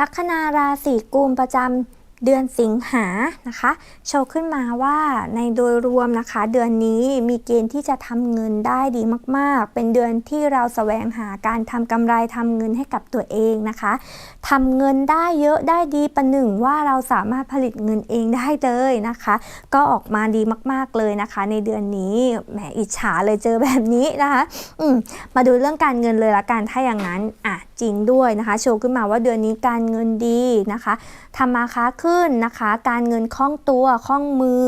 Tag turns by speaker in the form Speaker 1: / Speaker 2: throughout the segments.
Speaker 1: ลัคนาราศีกุมประจำ เดือนสิงหานะคะ โชว์ขึ้นมาว่าในโดยรวมนะคะ เดือนนี้มีเกณฑ์ที่จะทำเงินได้ดีมาก ๆ เป็นเดือนที่เราแสวงหาการทำกำไรทำเงินให้กับตัวเองนะคะทำเงินได้เยอะได้ดีประหนึ่งว่าเราสามารถผลิตเงินเองได้เลยนะคะ ก็ออกมาดีมาก ๆ เลยนะคะ ในเดือนนี้แหมอิจฉาเลยเจอแบบนี้นะคะอืมมาดูเรื่องการเงินเลยละกันถ้าอย่างนั้นอะจริงด้วยนะคะ โชว์ขึ้นมาว่าเดือนนี้การเงินดีนะคะทำมาค้าขึ้นนะคะ การเงินคล่องตัวคล่องมือ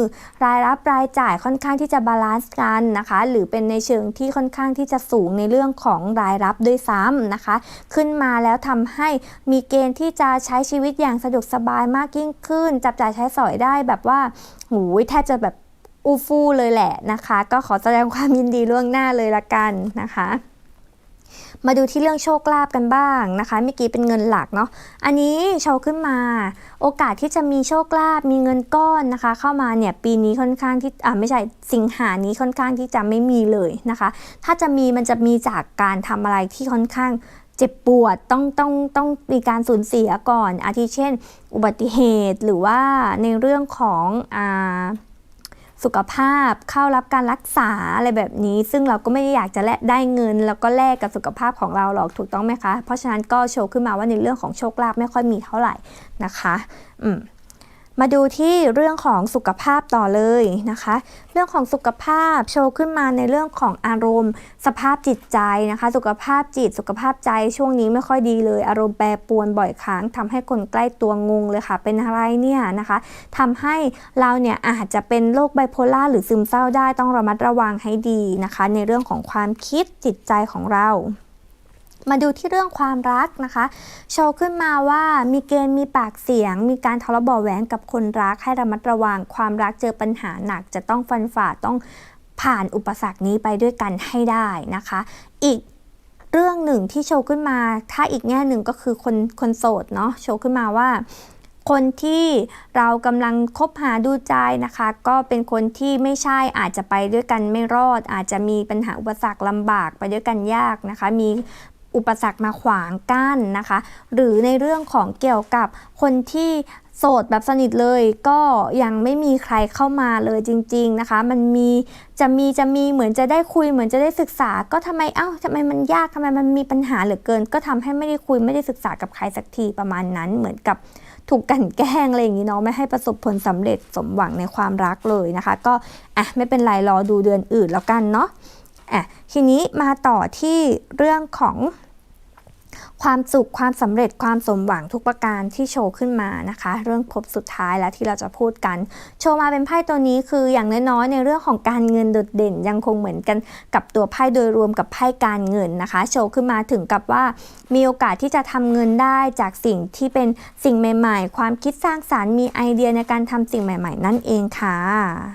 Speaker 1: รายรับรายจ่ายค่อนข้างที่จะบาลานซ์กันนะคะ หรือเป็นในเชิงที่ค่อนข้างที่จะสูงในเรื่องของรายรับด้วยซ้ำนะคะ ขึ้นมาแล้วทำให้มีเกณฑ์ที่จะใช้ชีวิตอย่างสะดวกสบายมากยิ่งขึ้น จับจ่ายใช้สอยได้แบบว่าหูแทบจะแบบอู้ฟู่เลยแหละนะคะ ก็ขอแสดงความยินดีล่วงหน้าเลยละกันนะคะ มาดูที่เรื่องโชคลาภกันบ้างนะคะเมื่อกี้เป็นเงินหลักเนาะอันนี้โชว์ขึ้นมา โอกาสที่จะมีโชคลาภมีเงินก้อนนะคะ เข้ามาเนี่ยปีนี้ค่อนข้างที่อ่าไม่ใช่สิงหานี้ค่อนข้างที่จะไม่มีเลยนะคะ ถ้าจะมีมันจะมีจากการทำอะไรที่ค่อนข้างเจ็บปวดต้องต้องต้องมีการสูญเสียก่อนอาทิเช่น อุบัติเหตุหรือว่าในเรื่องของอ่า สุขภาพเข้ารับการรักษาอะไรแบบนี้ ซึ่งเราก็ไม่ได้อยากจะแลกได้เงิน แล้วก็แลกกับสุขภาพของเราหรอกถูกต้องไหมคะ เพราะฉะนั้นก็โชว์ขึ้นมาว่าในเรื่องของโชคลาภไม่ค่อยมีเท่าไหร่นะคะ อืม มาดูที่เรื่องของสุขภาพต่อเลยนะคะ เรื่องของสุขภาพโชว์ขึ้นมาในเรื่องของอารมณ์ สภาพจิตใจนะคะ สุขภาพจิต สุขภาพใจช่วงนี้ไม่ค่อยดีเลย อารมณ์แปรปรวนบ่อยครั้งทำให้คนใกล้ตัวงงเลยค่ะ เป็นอะไรเนี่ยนะคะทำให้เราเนี่ยอาจจะเป็นโรคไบโพล่าหรือซึมเศร้าได้ต้องระมัดระวังให้ดีนะคะ ในเรื่องของความคิดจิตใจของเรา มาดูที่เรื่องความรักนะคะ โชว์ขึ้นมาว่ามีเกณฑ์มีปากเสียง มีการทะเลาะเบาะแหวงกับคนรักให้ระมัดระวัง ความรักเจอปัญหาหนักจะต้องฟันฝ่าต้องผ่านอุปสรรคนี้ไปด้วยกันให้ได้นะคะ อีกเรื่องหนึ่งที่โชว์ขึ้นมา ถ้าอีกแง่หนึ่งก็คือคนคนโสดเนาะโชว์ขึ้นมาว่า คนที่เรากำลังคบหาดูใจนะคะ ก็เป็นคนที่ไม่ใช่อาจจะไปด้วยกันไม่รอด อาจจะมีปัญหาอุปสรรคลำบากไปด้วยกันยากนะคะ มี อุปสรรคมาขวางกั้นนะคะ หรือในเรื่องของเกี่ยวกับคนที่โสดแบบสนิทเลยก็ยังไม่มีใครเข้ามาเลยจริง ๆนะคะ มันมีจะมีจะมีเหมือนจะได้คุยเหมือนจะได้ศึกษา ก็ทำไมเอ้าทำไมมันยากทำไมมันมีปัญหาเหลือเกิน ก็ทำให้ไม่ได้คุยไม่ได้ศึกษากับใครสักทีประมาณนั้น เหมือนกับถูกกันแกล้งอะไรอย่างนี้เนาะไม่ให้ประสบผลสำเร็จสมหวังในความรักเลยนะคะ ก็อะไม่เป็นไรรอดูเดือนอื่นแล้วกันเนาะอะทีนี้มาต่อที่เรื่องของ ความสุขความสำเร็จความสมหวังทุกประการที่โชว์ขึ้นมานะคะ เรื่องครบสุดท้ายแล้วที่เราจะพูดกัน โชว์มาเป็นไพ่ตัวนี้คืออย่างน้อยๆในเรื่องของการเงินโดดเด่น ยังคงเหมือนกันกับตัวไพ่โดยรวมกับไพ่การเงินนะคะ โชว์ขึ้นมาถึงกับว่ามีโอกาสที่จะทำเงินได้จากสิ่งที่เป็นสิ่งใหม่ ๆ ความคิดสร้างสารรค์มีไอเดียในการทำสิ่งใหม่ ๆ นั่นเองค่ะ